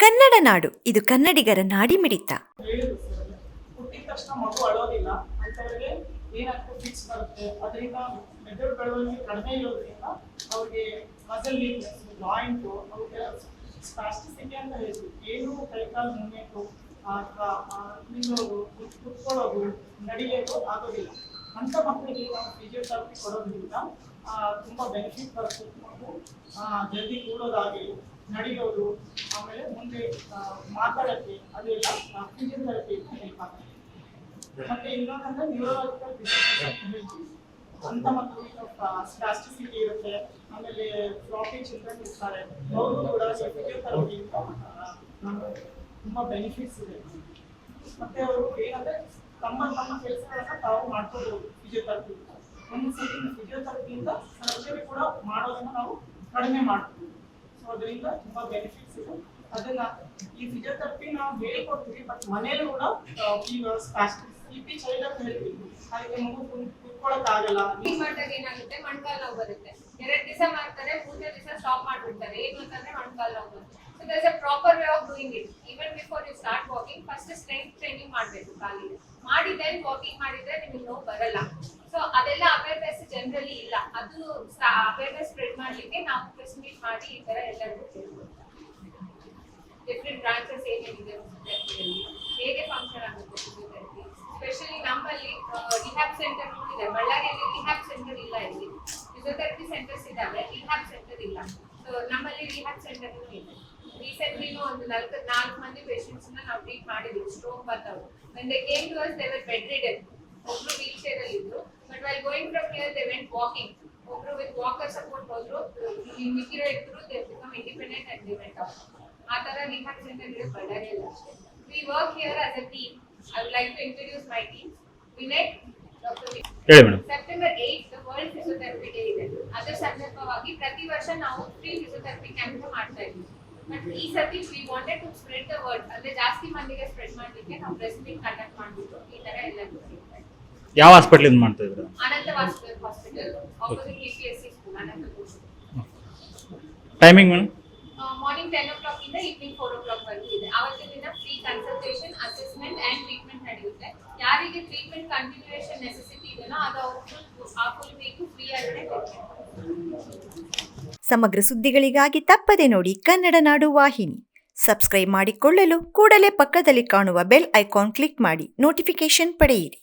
ಕನ್ನಡ ನಾಡು ಇದು ಕನ್ನಡಿಗರ ನಾಡಿ ಮಿಡಿತ ಅಂತ ಮಕ್ಕಳಿಗೆ ಫಿಸಿಯೋಥೆರಪಿ ಕೊಡೋದ್ರಿಂದ ತುಂಬಾ ಬೆನಿಫಿಟ್ ಬರುತ್ತೆ ಮಗು ಜಲ್ದಿ ಕೂಡೋದಾಗಲಿ ನಡೆಯೋದು ಆಮೇಲೆ ಮುಂದೆ ಮಾತಾಡೋಕ್ಕೆ ಅದೆಲ್ಲ ಫಿಸಿಯೋಥೆರಪಿ ಹೆಲ್ಪ್ ಆಗುತ್ತೆ ಮತ್ತೆ ಇನ್ನೊಂದಂದ್ರೆ ನ್ಯೂರೋಲಾಜಿಕಲ್ ಹೇಳ್ತೀವಿ. ಅಂತ ಮಕ್ಕಳಿಗೆ ಪ್ಲಾಸ್ಟಿಸಿಟಿ ಇರುತ್ತೆ. ಆಮೇಲೆ ಫ್ಲಾಪಿ ಚಿಲ್ಡ್ರನ್ ಇರ್ತಾರೆ. ಅವರು ಕೂಡ ಫಿಸಿಯೋಥೆರಪಿಯಿಂದ ತುಂಬಾ ಬೆನಿಫಿಟ್ಸ್ ಇದೆ. ಮತ್ತೆ ಅವರು ಏನಂದ್ರೆ ತಮ್ಮ ತಮ್ಮ ಕೆಲಸಗಳನ್ನ ತಾವು ಮಾಡ್ಕೋಬಹುದು ಫಿಸಿಯೋಥೆರಪಿ ಒಂದ್ಸತಿ ಫಿಸಿಯೋಥೆರಪಿಯಿಂದ ಸರ್ಜರಿ ಕೂಡ ಮಾಡೋದನ್ನ ನಾವು ಕಡಿಮೆ ಮಾಡ್ತೀವಿ. ಸೊ ಅದರಿಂದ ತುಂಬಾ ಬೆನಿಫಿಟ್ಸ್ ಇದೆ. ಅದನ್ನ ಈ ಫಿಸಿಯೋಥೆರಪಿ ನಾವು ಹೇಳ್ಕೊಡ್ತೀವಿ ಬಟ್ ಮನೇಲಿ ಕೂಡ ಸ್ಪಿ ಚೈಲ್ಡ್ ಅಂತ ಹೇಳ್ತೀವಿ. ಅದಕ್ಕೆ ಮಗು ಕುಂತ್- ಕುತ್ಕೊಳಕ್ ಆಗಲ್ಲ ಮಾಡಿದಾಗ ಏನಾಗುತ್ತೆ? ಮಣ್ಕಾಲ್ ನೋವು ಬರುತ್ತೆ. ಎರಡ್ ದಿವಸ ಮಾಡ್ತಾರೆ, ಮೂರನೇ ದಿವಸ ಸ್ಟಾಪ್ ಮಾಡ್ಬಿಡ್ತಾರೆ. ಏನು ಅಂತಂದ್ರೆ ಮಣ್ಕಾಲ್ ನೋವು ಬರುತ್ತೆ. So there's a proper way of doing it even before you start walking first strength training ಮಾಡಬೇಕು ಕಾಲಿಗೆ. ಮಾಡಿ ದೆನ್ ವಾಕಿಂಗ್ ಮಾಡಿದ್ರೆ ನಿಮಗೆ ನೋವು ಬರಲ್ಲ. ಸೊ ಅದೆಲ್ಲ ಅವೇರ್ನೆಸ್ ಜನರಲಿ ಇಲ್ಲ. ಅದು ಅವೇರ್ನೆಸ್ ಸ್ಪ್ರೆಡ್ ಮಾಡ್ಲಿಕ್ಕೆ ನಾವು ಪ್ರೆಸ್ ಮೀಟ್ ಮಾಡಿ ಈ ತರ ಎಲ್ಲರಿಗೂ ಡಿಫ್ರೆಂಟ್ ಬ್ರಾಂಚಸ್ ಏನೇನಿದೆ ಹೇಗೆ ಫಂಕ್ಷನ್ ಆಗುತ್ತೆ ಫಿಸಿಯೋಥೆರಪಿ ಸ್ಪೆಷಲಿ ನಮ್ಮಲ್ಲಿ ರಿಹ್ಯಾಬ್ ಸೆಂಟರ್ ಇದೆ ಬಳ್ಳಾರಿಯಲ್ಲಿ ರಿಹ್ಯಾಬ್ ಸೆಂಟರ್ ಇಲ್ಲ ಇಲ್ಲಿ. ಫಿಸಿಯೋಥೆರಪಿ ಸೆಂಟರ್ಸ್ ಇದಾವೆ ರಿಹ್ಯಾಬ್ ಸೆಂಟರ್ ಇಲ್ಲ. ಸೊ ನಮ್ಮಲ್ಲಿ ರಿಹ್ಯಾಬ್ ಸೆಂಟರ್ ಇದೆ ರೀಸೆಂಟ್ಲಿನೂ ಒಂದು ನಾಲ್ಕು ನಾಲ್ಕು ಮಂದಿ ಪೇಷಂಟ್ಸ್ ನಾವು ಟ್ರೀಟ್ ಮಾಡಿದ್ವಿ. ಸ್ಟ್ರೋಕ್ ಬಂದವರು. When they came to us they were bed ಒಬ್ರು ವೀಲ್ ಚೇರ್ ಅಲ್ಲಿ ಇದ್ರು but while going from here they went walking ಒಬ್ರು ವಿತ್ ವಾಕರ್ ಸಪೋರ್ಟ್ ಹೋದ್ರು. ಈ ಮಿಕ್ಕಿರೋ ಇದ್ರು ದೇ ಬಿಕಮ್ ಇಂಡಿಪೆಂಡೆಂಟ್ ಅಂಡ್ ಆ ತರ ರಿಹ್ಯಾಬ್ ಸೆಂಟರ್ ಇದೆ ಬಳ್ಳಾರಿಯಲ್ಲಿ ಅಷ್ಟೇ. We work here as a team I would like to introduce my team Vinay doctor ಹೇಳಿ madam. September eight world physiotherapy day ಇದೆ. ಅದರ ಸಂದರ್ಭವಾಗಿ ಪ್ರತಿ ವರ್ಷ ನಾವು ಫ್ರೀ ಫಿಸಿಯೋಥೆರಪಿ ಕ್ಯಾಂಪ್ ಮಾಡ್ತಾ ಇದ್ವಿ. ಬಟ್ ಈ ಸತಿ we wanted to spread the word ಅಂದ್ರೆ ಜಾಸ್ತಿ ಮಂದಿಗೆ ಸ್ಪ್ರೆಡ್ ಮಾಡ್ಲಿಕ್ಕೆ ನಾವು ಪ್ರೆಸ್ ಮೀಟ್ ಕಂಡಕ್ಟ್ ಮಾಡ್ಬಿಟ್ಟು ಈ ತರ ಎಲ್ಲ. ಯಾವ ಹಾಸ್ಪಿಟ್ಲಿಂದ ಮಾಡ್ತಾ ಇದ್ರು Anantha hospital opposite timing madam morning ten o'clock ಇಂದ ಈವ್ನಿಂಗ್ ಫೋರ್ ಓ ಕ್ಲಾಕ್ ವರೆಗೂ ಇದೆ ಅವತ್ತಿನ ದಿನ free consultation assessment and treatment ನಡೆಯುತ್ತೆ. ಯಾರಿಗೆ ಟ್ರೀಟ್ಮೆಂಟ್ ಕಂಟಿನ್ಯೂಯೇಷನ್ ನೆಸೆಸಿಟಿ ಇದೆಯೋ ಅದು ಅವರು ಹಾಕೊಳ್ಬೇಕು ಆ ಫುಲ್ ವೀಕ್ ಫ್ರೀ ಆಗದೆ ಸಮಗ್ರ ಸುದ್ದಿಗಳಿಗಾಗಿ ತಪ್ಪದೆ ನೋಡಿ ಕನ್ನಡ ನಾಡು ವಾಹಿನಿ. ಸಬ್ಸ್ಕ್ರೈಬ್ ಮಾಡಿಕೊಳ್ಳಲು ಕೂಡಲೇ ಪಕ್ಕದಲ್ಲಿ ಕಾಣುವ ಬೆಲ್ ಐಕಾನ್ ಕ್ಲಿಕ್ ಮಾಡಿ ನೋಟಿಫಿಕೇಶನ್ ಪಡೆಯಿರಿ.